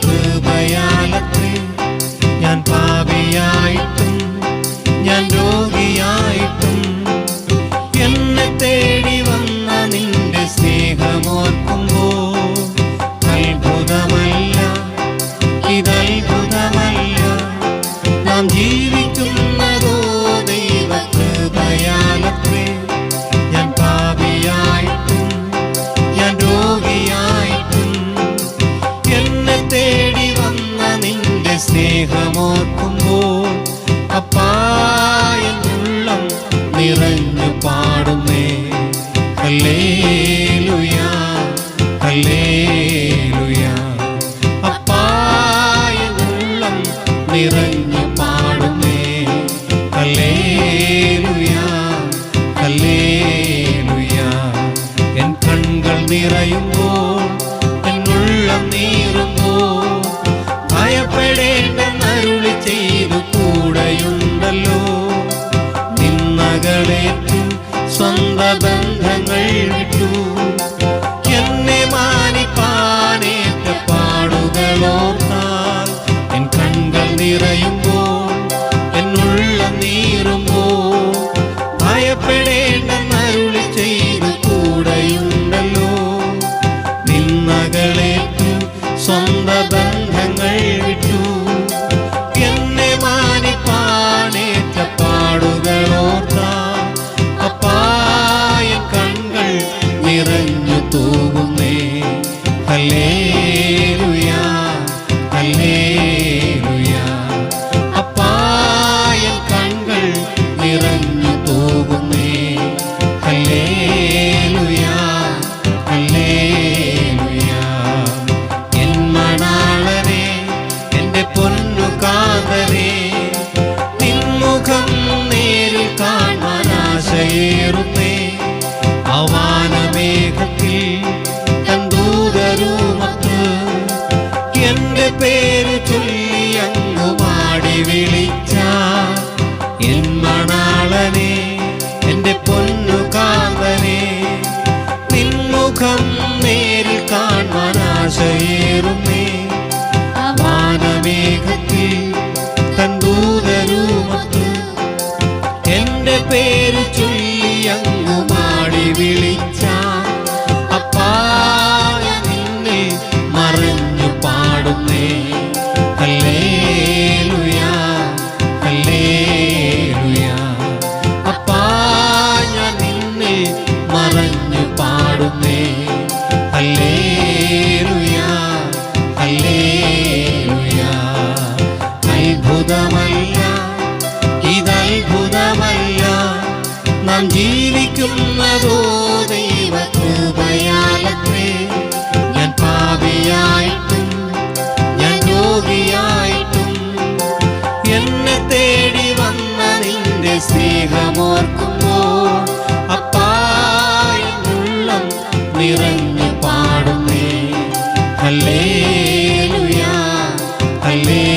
tudo come. பாடுமே அல்லேலுயா அல்லேலுயா அல்புதமல்ல இது அல்புதமல்ல நாம் ஜீவிക്കുന്നதோ தெய்வ கிருபயாலத்தை I